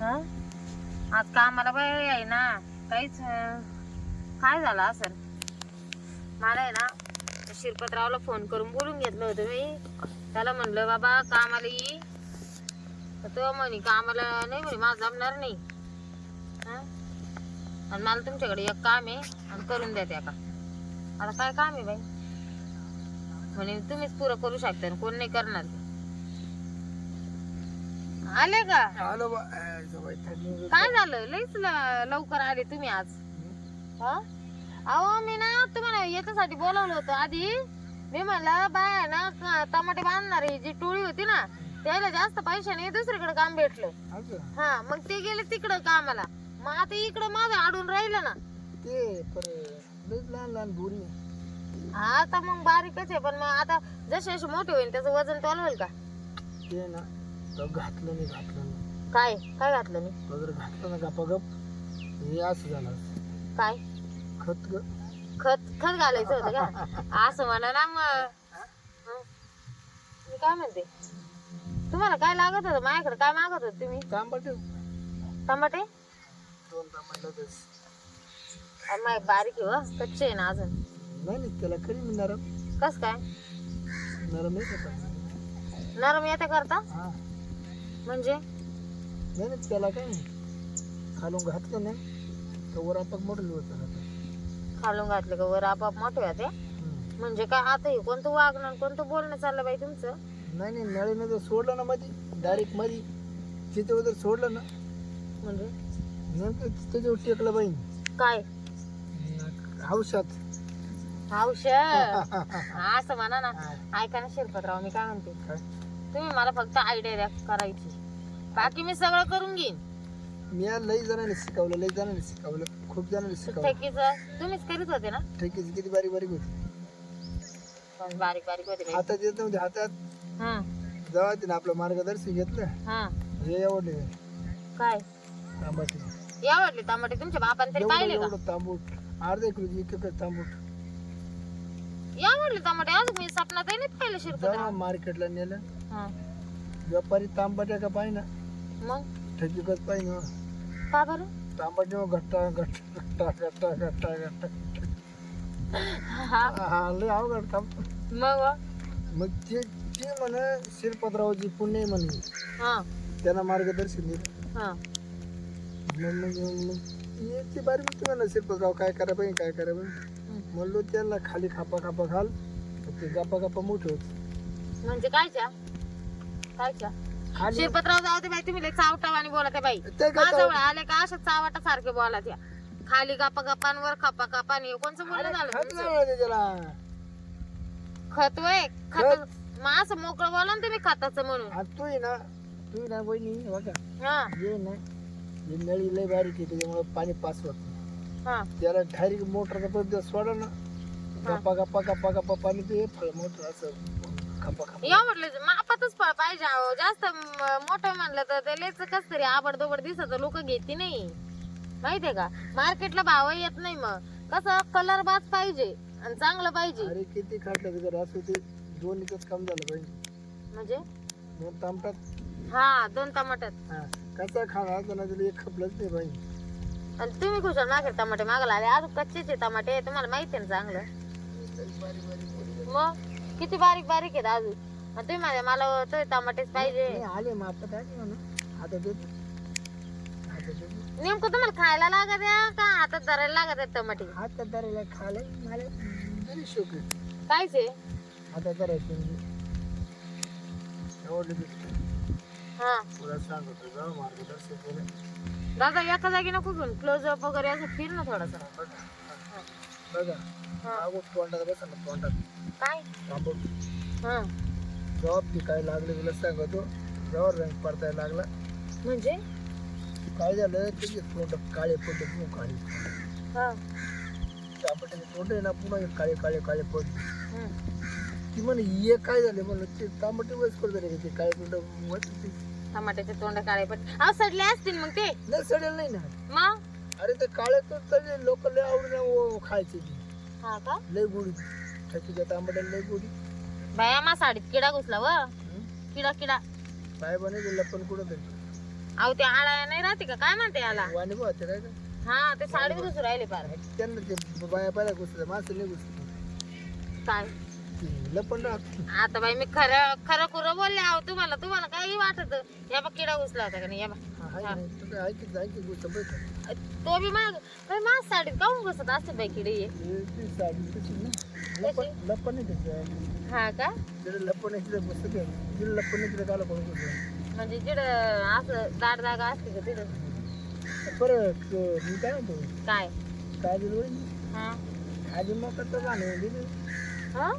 हा? आज कामाला बाय आहे ना काहीच काय झालं असं? मला आहे ना शिरपतरावला फोन करून बोलून घेतलं होतं मी त्याला म्हणलं बाबा कामाला ये. तर तो म्हणे कामाला नाही म्हणे माझं जमणार नाही. हां? आणि मला तुमच्याकडे एक काम आहे आणि करून द्या त्या का. आता काय काम आहे बाई? म्हणे तुम्हीच पुरं करू शकता आणि कोण नाही करणार. आले का? आलो बा. जवळ काय झालं? लईच ल- लवकर आले तुम्ही आज. हा? अहो मी ना तुम्हाला याच्यासाठी बोलवलं होतं आधी. मी म्हणलं बाय ना क- टमाटे बांधणारी जी टोळी होती ना त्याला जास्त पैशाने दुसरीकडे काम भेटलं. असं? हा मग ते गेले तिकडं कामाला. मग आता इकडं माझं आडून राहिलं ना. ते पर लईच लहान लहान बुरी आता मग बारीकच आहे पण मग आता जसे जसे मोठे होईल त्याचं वजन तोलवेल का? ते ना. घातलं नाही घातलं नाही. काय? काय घातलं मी वगैरे घातलं ना गपागप हे असं झालं. काय? खत ग. खत? खत घालायचं होतं का? असं म्हणा ना मग. हं. मी काय म्हणते? तुम्हाला काय लागत होतं? माझ्याकडे काय मागत होत तुम्ही? तांबट. टमाटे दोन तांबट लगेच अरे माय बारीक आहे व कच्चे आहे ना अजून. नाही नाही त्याला करी मी नरम. कस काय? नरम का नरम येते करता? हा. म्हणजे? नाही त्याला काय खालून घातलं ना तर वर आपण मोठं होतं खालून घातले का वर आपाप मोठे होते हम्म. म्हणजे काय आता हे कोणतं वागणं कोणतं बोलणं चाललं बाई तुमचं? नाही नाही नळीनं जर सोडलं ना मध्ये डायरेक्टमध्ये तिथे जर सोडलं ना म्हणजे? नेमकं त्याच्यावर टेकलं बाई. काय? औषध. औषध? असं म्हणा ना. ऐका ना शिरपतराव मी काय म्हणते? तुम्ही मला फक्त आयडिया द्या करायची. बाकी मी सगळं करून घेईन. मी आज लई जणांनी शिकवलं लई जणांनी शिकवलं खूप जणांनी शिकवलं. ठेकीच तुम्हीच करीत होते ना? ठेकीची किती बारीक बारीक होती. पण बारीक बारीक होते बाई. हातात येत नव्हते हातात. हं, जेव्हा तिने आपलं मार्गदर्शन घेतलं हं. हे एवढे. काय? तांबाटे. आवडले टमाटे तुमच्या बापाने तरी एवढं पाहिले का? एवढं तांबूट. अर्धा एक एक एक तांबूट. आवडले टमाटे आज मी सपनातही नाही पाहिलं जेव्हा मार्केटला नेलं. हं. व्यापारी तांबाट्या का पाहिजे मग? ठेकीकच पाहिजे का बरं? तांबाटे घट्टा घट्टा घट्टा घट्टा घट्टा घट्टा. हा. हा लय अवघड काम मग? मग ते ते म्हणे शिरपतरावची पुण्य आहे म्हणे. हा. त्यांना मार्गदर्शन दिलं. हा. मग मग मग ये ती बारी मी म्हणा शिरपतराव काय करा पाहिजे काय करा पाहिजे. म्हणलो त्यांना खाली खापा खापा घाल. तर ते गप्पा गप्पा मोठे होत. म्हणजे कायच्या कायच्या खाली शिरपतराव जाऊ दे बाई तुम्ही लय चावटावानी बोलत बाई. ते काय माझ्याजवळ आले का अशा चावाटा सारखे बोला त्या खाली गप्पा गप्पांवर खपा खपानी कोणचं बोलणं झालं खत तुमचं? नाही मिळालं त्याला. खत वय खत मग असं मोकळं बोला ना तुम्ही खताचं म्हणून. आणि तू आहे ना. तू ना वहिनी बघा. हा. ये ना. हे नळी लय बारीक आहे त्याच्यामुळे पाणी पास होत नाही. हा. त्याला डायरेक्ट मोटरचा पद्धत सोडा ना. गप्पा गप्पा गप्पा गप्पा पाणी ते फळ मोटर असं. खपा खपा. या म्हटलं मापातच फळ पाहिजे अहो. जास्त म- मोठं म्हणलं तर ते लेच कस तरी आबड दोबड दिसत लोक घेते नाही. माहितीये का? मार्केटला भाव येत नाही मग. कसं? कलर बाज पाहिजे आणि चांगलं पाहिजे. अरे किती खाटलं जर असं ते दोन्हीच काम झालं पाहिजे. म्हणजे? दोन तांबटात हा दोन टमाटर. हा. कसा खाणार असं ना त्याला एक खपलंच नाही पाहिजे. आणि तुम्ही खुशाल मागे टमाटे मागायला आले अजून कच्चेचे टमाटे तुम्हाला माहिती आहे ना चांगलं. मग? किती बारीक बारीक आहेत अजून. मग तुम्ही माझ्या मला तो टमाटेच पाहिजे. नाही, आले म्हणा आता देतो. आता देतो. नेमकं तुम्हाला खायला लागत आहे का हातात धरायला लागत आहेत टमाटे हात धरायला खायला मला जरी शोक कायच आहे? आता म्हणजे. एवढं दिसतं हा. तुला सांगतो जाऊ मार्गदर्शन केलं दादा एका जागी नको घेऊन. क्लोजअप वगैरे असं फिर ना थोडस. बघा. बघा. तोंडात बसा ना तोंडात. काय? थांबून हा. जॉब ती काय लागले तुला सांगतो. जेव्हा रंग पडतायला लागला. म्हणजे? काय झालं? त्याचे तोंड काळे पडले पुन्हा काळे. हा. तोंड आहे ना पुन्हा हे काळे काळे काळे पडले. हम्म. ती म्हणे ये काय झाले? म्हणलं ते तांबटे वयस करत रे ते काळे तोंड वच ते टमाट्याचे तोंड काळे पण अहो सडले असतील मग ते. नाही सडेल नाही ना. मग? अरे ते काळे तो तरी लोक लय आवडीने खायचे ती. हा का? लय गोडी लय गोडी. बाया मा साडीत किडा घुसला व. हं? किडा किडा. साहेबाने दिलं पण कुठं तरी अहो ते आळा नाही राहते का? काय म्हणते याला? वाणी भाऊ ते काय का? हा ते साडी घुसू राहिले पार. त्यांना ते बाया माणसं नाही घुसलं. काय? आता बाई मी खरं खरं खुरं बोलले आहो तुम्हाला. तुम्हाला काही वाटत? या बा किडा घुसला होता का नाही? या बा. तू बी माग बाई माझ साडीत काऊन घुसत असते बाई किडे हे? हा का? म्हणजे असं जागा असते का तिथं परत मी काय म्हणतो? दिलं? हा. दिली हा?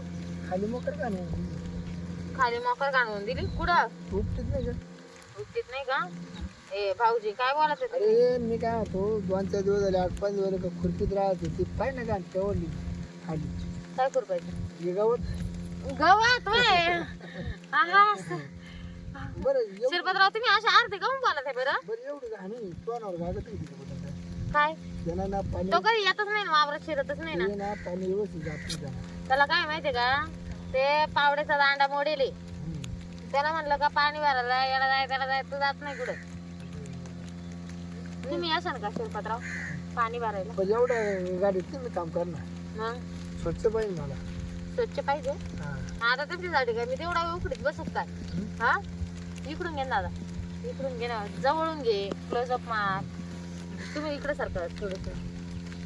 खाली मोकर गाणे खाली मोकर घालवून दिली कुठं उपटीत नाही का? उठतीत नाही का? ए भाऊजी काय बोलत होते? अरे मी काय म्हणतो दोन चार दिवस झाले आठ पाच दिवस झाले का खुर्पीत राहत होती. पाय ना गाण तेवढली खाली. काय खुरपायचं हे गावात? गवत वय. आहा बरं एव- शिरपतराव तुम्ही अशा अर्धे काऊन बोलत आहे बरं? बरं एवढं घाणी तोंडावर नाही. काय? त्याला ना पाणी तो कधी येतच नाही ना वावरात शिरतच नाही ना. ना पाणी व्यवस्थित जात नाही त्याला. त्याला काय माहितीये का ते पावड्याचा दांडा मोडेले. हम्म. त्याला म्हणलं का पाणी भरायला याला जाय त्याला जाय तू जात नाही कुठं. तुम्ही असाल का शिरपतराव? पाणी भरायला. पण एवढं गाडीत मी काम करणार. मग? स्वच्छ पाहिजे मला. स्वच्छ पाहिजे? हा. आता तुमच्यासाठी काय मी तेवढा उकडीत बसत काय? हा? इकडून घे ना दादा. इकडून घे ना जवळून घे. क्लोजअप मार. तुम्ही इकडे सारखं थोडस.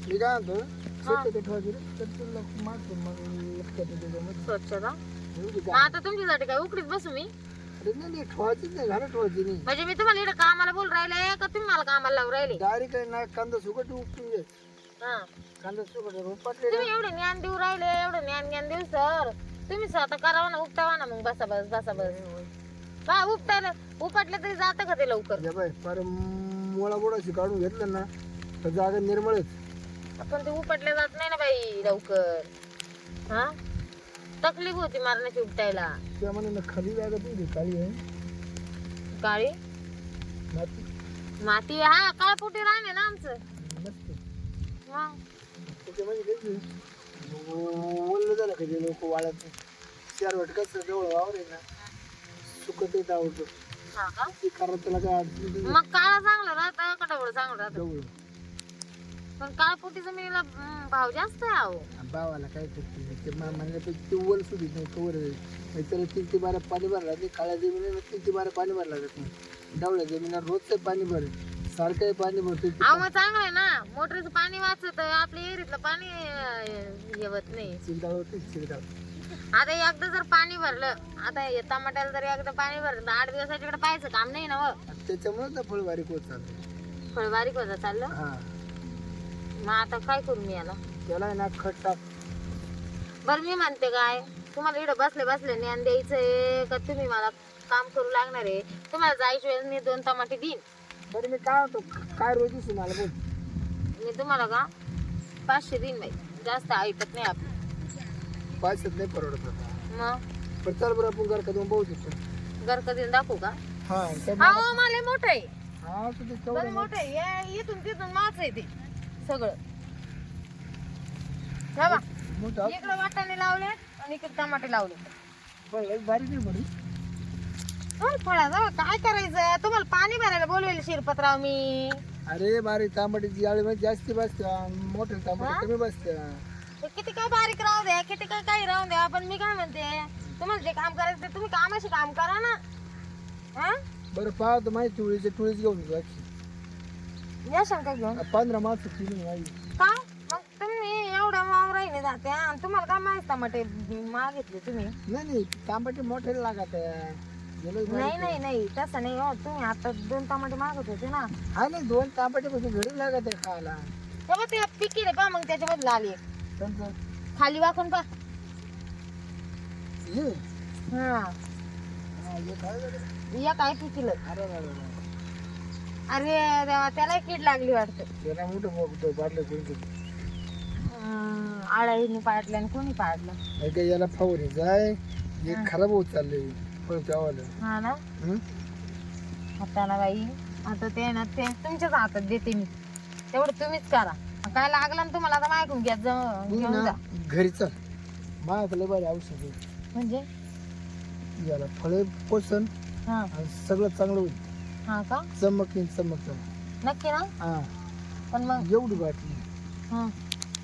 मी काय म्हणतो ठेवायची रे. तर तुला मारतो मग लक्षात येतं त्याच्यामध्ये. स्वच्छता एवढी मग घाण. आता तुमच्यासाठी काय उकडीत बसू मी? अरे नाही नाही ठेवायचीच नाही घाणं ठेवायची नाही. म्हणजे मी तुम्हाला इकडे कामाला बोल राहिले का तुम्ही मला कामाला लावून राहिले? डायरेक्ट आहे ना कांदा सुकट उपटून घे. हा. कांदा सुकट उपटले तुम्ही एवढे ज्ञान देऊ राहिले एवढं ज्ञान ज्ञान देऊ सर. तुम्ही स्वतः करावा ना उपटावा ना मग बसा बस बसा बस. का उपटायला उपटलं तरी जातं का ते लवकर? या बाय फार मोळा बोळाशी काढून घेतलं ना तर जागा निर्मळच पण ते उपटले जात नाही ना बाई लवकर. हा? तकलीफ होती मारण्याची उपटायला. त्यामुळे ना खाली जागा तुझी काळी आहे. काळी? माती. माती हा काळपोटी राहणे ना आमचं. नसते मग त्याच्यामध्ये काही ओललं झालं का लोक वाळत चार वटकाच जवळ वावर आहे ना. सुकत आवडतं हा का ते कारण त्याला काय. मग काळा चांगलं राहतं का डबळ चांगलं राहतं. जवळ. पण काळपोटी जमिनीला हम्म, भाव जास्त आहे अहो. भावाला काय करते ते मा- म्हणण्यापेक्षा ते ओल सुधी नाही कवर आहे. मग त्याला तीन ते बारा पाणी भरला नाही काळ्या जमिनीला तीन ते बारा पाणी भरला जात नाही? डावळ्या जमिनीला रोजचं पाणी भर सारखं पाणी भरतो ते अहो मग चांगलं आहे ना. मोटरीचं पाणी वाचत आपल्या एरीतलं पाणी अं, हे होत नाही. होते चिंता आता एकदा जर पाणी भरलं आता हे टमाट्याला जर एकदा पाणी भरलं तर आठ दिवसाच्याकडे पाहायचं काम नाही ना व त्याच्यामुळे तर फळ बारीक होत चालतं फळ बारीक होतं चाललं? हा. मग आता काय करू मी याला? त्याला आहे ना खत टाक. बरं मी म्हणते काय तुम्हाला इकडे बसले बसले ज्ञान द्यायचंय का? तुम्ही मला काम करू लागणार आहे. तुम्हाला जायच्या वेळेस मी दोन टमाटे देईन. बरं मी काय होतो? काय रोज मला बोल. मी तुम्हाला का? पाचशे देईन बाई. जास्त ऐकत नाही आपण. पैशात नाही परवडत आता. मग? पण चल बरं आपण घर का दोन पाहू शकतो कधी दाखवू का? हा हा हो मला मोठं आहे. हा बरं तेवढं मोठं आहे. इथून तिथून माच आहे ते सगळं. हे बघा मोठा? इकडे वाटाणे लावले आणि इकडे टमाटे लावले. पण लई बारीक नाही बरी काय करायचं? तुम्हाला पाणी भरायला बोलवेल शिरपतराव मी. अरे बारीक तांबटीची यावेळी मध्ये जास्ती बसत्या मोठे? तांबटे कमी बसत्या ते किती काय बारीक राहू द्या किती काय काही राहू द्या पण मी काय म्हणते तुम्हाला जे काम करायचं ते तुम्ही कामाशी काम करा ना. हा? बरं पाहतो माहिती टुळीचे टुळीच घेऊन जायची या शंका घेऊन. पंधरा माणसं केली माझी का? मग तुम्ही एवढ्या वावराईने जाते आणि तुम्हाला काय माहीत टमाटे मागितले तुम्ही? नाही नाही तांबटे मोठे लागत आहे. गेलो नाही नाही नाही तसं नाही हो तुम्ही आता दोन टमाटे मागत होते ना. हा नाही दोन तांबटे पासून घरी लागत आहे खायला. तेव्हा ते पिकीले पा मग त्याच्यामध्ये एक त्यांचं. खाली वाकून पा. हे हा. हा, हे काय झालं? या काय पिकीलं? अरे अरे, अरे. अरे देवा त्याला कीड लागली वाटतं. त्याला मोठं हम्म, आळाईने पाडलं आणि कोणी पाडलं? नाही का याला फवारी जाय? हे खराब होत चाललंय. पण त्यावाला हा हं? ना बाई आता ते ना ते तुमच्याच हातात देते मी. तेवढं तुम्हीच करा. काय लागलं ना तुम्हाला आता मागून घ्या जा- तू घेऊन ना जा. घरी चल. माझ्याकडे बरे औषध आहे. म्हणजे? याला फळे पोषण हा. आणि सगळं चांगलं होईल. हा का? चमक येईन चमक चमक नक्की ना? हा. पण मग? एवढी बाटली. हा.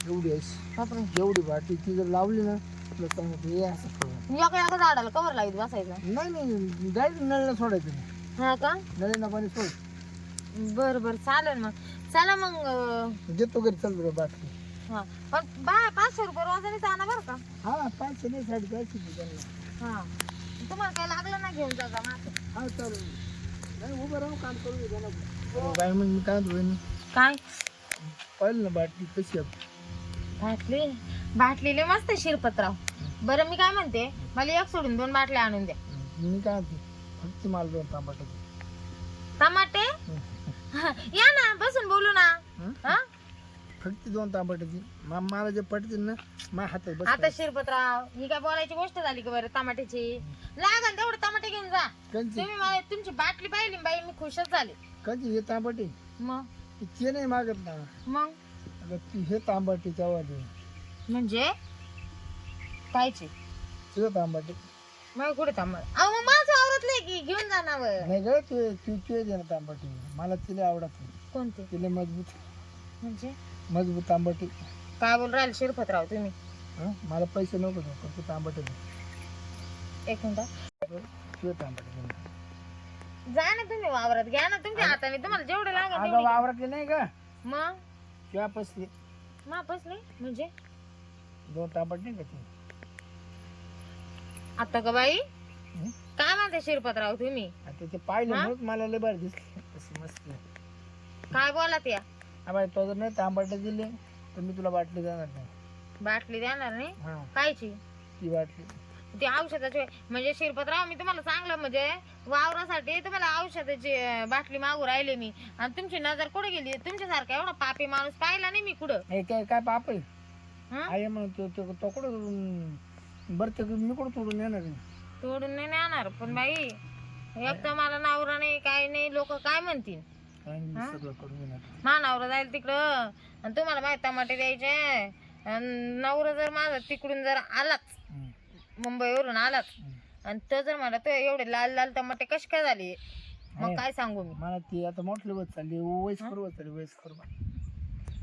एवढी बापरे एवढी बाटली ती जर लावली ना तुला सांगतो हे असं करून एका एका झाडाला कवर लावीत बसायचं. नाही नाही. डायरेक्ट नळला सोडायचं नाही. हा का? नळीना पाणी सोड. बर बर. चालेल मग. चला मग देतो घरी चल बरं बाटली हा. पण बा पाचशे रुपये रोजाने आणा बरं का? हा पाचशे नाही साडे पाचशे दे त्यांना हा. तुम्हाला काय लागलं ना घेऊन जा माझं हा चालेल. नाही उभं राहू काम करू दे त्यांना काय म्हणजे मी काय म्हणतो काय? पाहिलं ना बाटली कशी आहे? बाटली? बाटलीले मस्त आहे शिरपतराव बरं मी काय म्हणते मला एक सोडून दोन बाटल्या आणून द्या. मी काय म्हणतो फक्त माल दोन टमाटे हा, या ना बोलू ना. हं? हा? फक्त दोन तांबाटाची. मा- मला जे पडतील ना माझ्या हातात बस आता शिरपतराव ही काय बोलायची गोष्ट झाली का बरं टमाट्याची? लागल तेवढे टमाटे घेऊन जा. कंची तुम्ही मला तुमची बाटली पाहिली ना बाई मी खुशच झाले. कंची हे तांबाटे? मग? ते नाही मागत ना. मग? अगं ती हे तांबाटे दे. म्हणजे? कायचे? तुझं तांबाटे. मग कुठे थांबा अहो मग माझं आवरतलंय की घेऊन जा ना वर. नाही ग तू तू ते दे ना तांबाटे. मला तिला आवडत नाही. कोणते? तिला मजबूत. म्हणजे? मजबूत तांबाटे काय बोल राहिले शिरपतराव तुम्ही. हं? मला पैसे नको देऊ फक्त तांबाटे एक मिनिट. तांबाटे. जा ना तुम्ही वावरात घ्या ना तुमच्या हाताने. तुम्हाला जेवढे लागेल अगं तेवढे. वावरातले नाही का? मग? किंवा पसले. मापच नाही म्हणजे? दोन तांबट नाही का ते? आता का बाई हं? काय म्हणते शिरपतराव तुम्ही? आता ते पाहिलं हा? म्हणून मला लय बरं दिसले. मस्त. काय बोला त्या बाई तो जर नाही तांबटे दिले तर मी तुला बाटली देणार नाही. बाटली देणार नाही? हा. कायची? ती बाटली. ती औषधाची. म्हणजे शिरपतराव मी तुम्हाला चांगलं म्हणजे वावरासाठी तुम्हाला औषधाची अं, बाटली मागू राहिले मी. आणि तुमची नजर कुठे गेली? तुमच्यासारखा एवढा पापी माणूस पाहिला नाही मी कुठं? हे काय काय पाप आहे? हं? आहे म्हणून तो तो तो कुठं बरं ते मी कुठं तोडून येणार आहे? तोडून नाही नेणार. पण बाई एक तर मला नवरा नाही काय नाही लोक काय म्हणतील? सगळं करून मा नवरा जाईल तिकडं. आणि तुम्हाला माहिती टमाटे द्यायचे. आणि नवरा जर माझा तिकडून जर आलाच हं, मुंबईवरून आलाच हं. आणि तो जर मला तो एवढे लाल लाल टमाटे कसे काय झाले? मग. काय सांगू मी? मला ती आता मोठली बस चालली वयस्कर बस चालली वयस्कर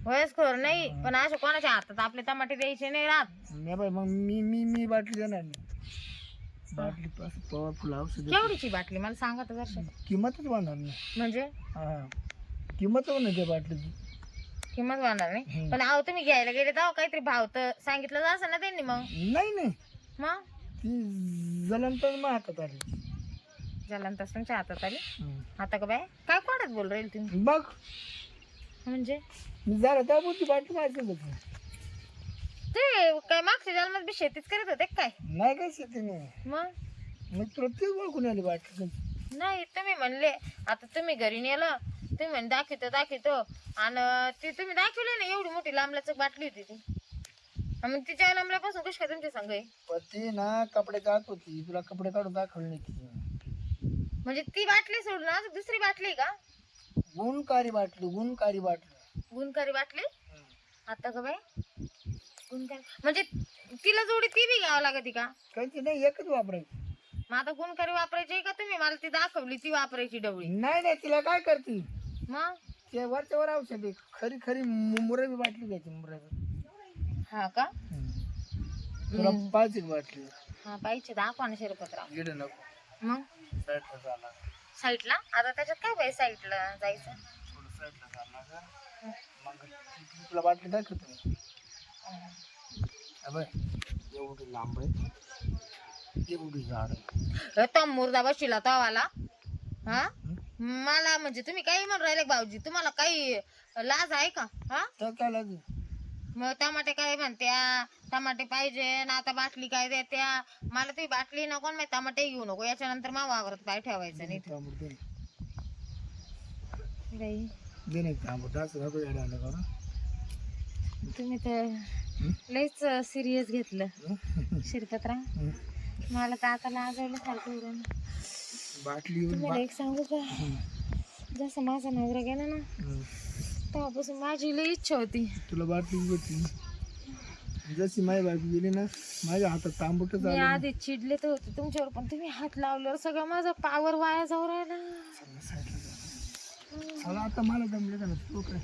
वयस्कर नाही पण अशा कोणाच्या हातात आपले टमाटे द्यायचे नाही राहत. नाही बाई मग मी मी मी बाटली देणार नाही. बाटली पॉवरफुल औषध आहे. केवढीची बाटली मला सांगा तर जरशी. किंमतच वाढणार नाही. म्हणजे? हा. किंमत नाही त्या बाटलीची. किंमत वाढणार नाही? हम्म. पण अहो तुम्ही घ्यायला गेले तर काहीतरी भाव तर सांगितलं असं ना त्यांनी मग. नाही नाही. मग? ती जलंत मग हातात आली. जलन तस तुमच्या हातात आली? हम्म. आता का बाय काय कोणात बोल राहील तुम्ही? बघ म्हणजे? मी जरा त्या ती बाटली माहिती होती ते काय मागच्या जन्मात बी शेतीच करीत होते का काय? नाही काय शेती नाही. मग? तुला तेच ओळखून आली बाटली नाही तुम्ही म्हणले आता तुम्ही घरी नेलं तुम्ही म्हणे दाखवतो दाखवतो. आणि ती तुम्ही दाखवली ना एवढी मोठी लांबल्याच बाटली होती ती. आणि मग तिच्या लांबल्यापासून कशी काय तुमच्या संघ आहे. पण ती ना कपडे काढत होती तुला कपडे काढून दाखवले नाही तिची म्हणजे ती बाटली सोडून अजून दुसरी बाटली आहे का? गुणकारी बाटली गुणकारी बाटली. गुणकारी बाटली? आता का बाय म्हणजे तिला जोडी ती बी घ्यावं लागते का? काहीच नाही एकच वापरायची. मग आता गुणकारी वापरायची का तुम्ही? मला ती दाखवली ती वापरायची डवळी नाही नाही तिला काय करते? मग? ते वरच्या वर औषध आहे. खरी खरी मुरबी बाटली घ्यायची मुरबी हा का? तुला पाहिजे बाटली हा पाहिजे दाखवा ना शिरपतराव. गेलं नको. मग? साईडला झाला साईडला? आता त्याच्यात काय पाहिजे साईडला जायचं? थोडं साईडला झाला का मग ती- तुला बाटली दाखवतो मी. एवढी लांब आहे. एवढी झाड आहे. तो मुर्दा बसला तवाला हा? मला म्हणजे तुम्ही काही म्हणून राहिले भाऊजी? तुम्हाला काही लाज आहे का? हा? तर काय लागेल मग टमाटे काय म्हणत्या? टमाटे पाहिजे ना आता बाटली काय देत्या? मला तुम्ही बाटली नको मी टमाटे घेऊ नको. याच्यानंतर मा वावरत काय ठेवायचं नाही दे. असं नको तुम्ही तर लईच सिरियस घेतलं. शिरपतराव मला तर आता लाजवलं सारखं उडून बाटली तुम्हाला एक सांगू का? जसं माझा नवरा गेला ना. तेव्हापासून माझी लई इच्छा होती. तुला बाटली घेतली जशी माझी बाटली गेली ना माझ्या हातात तांबूटच मी आधी चिडले तर होते तुमच्यावर पण तुम्ही हात लावल्यावर सगळं माझा पावर वाया जाऊ राहिला. आता मला जमले का तू काय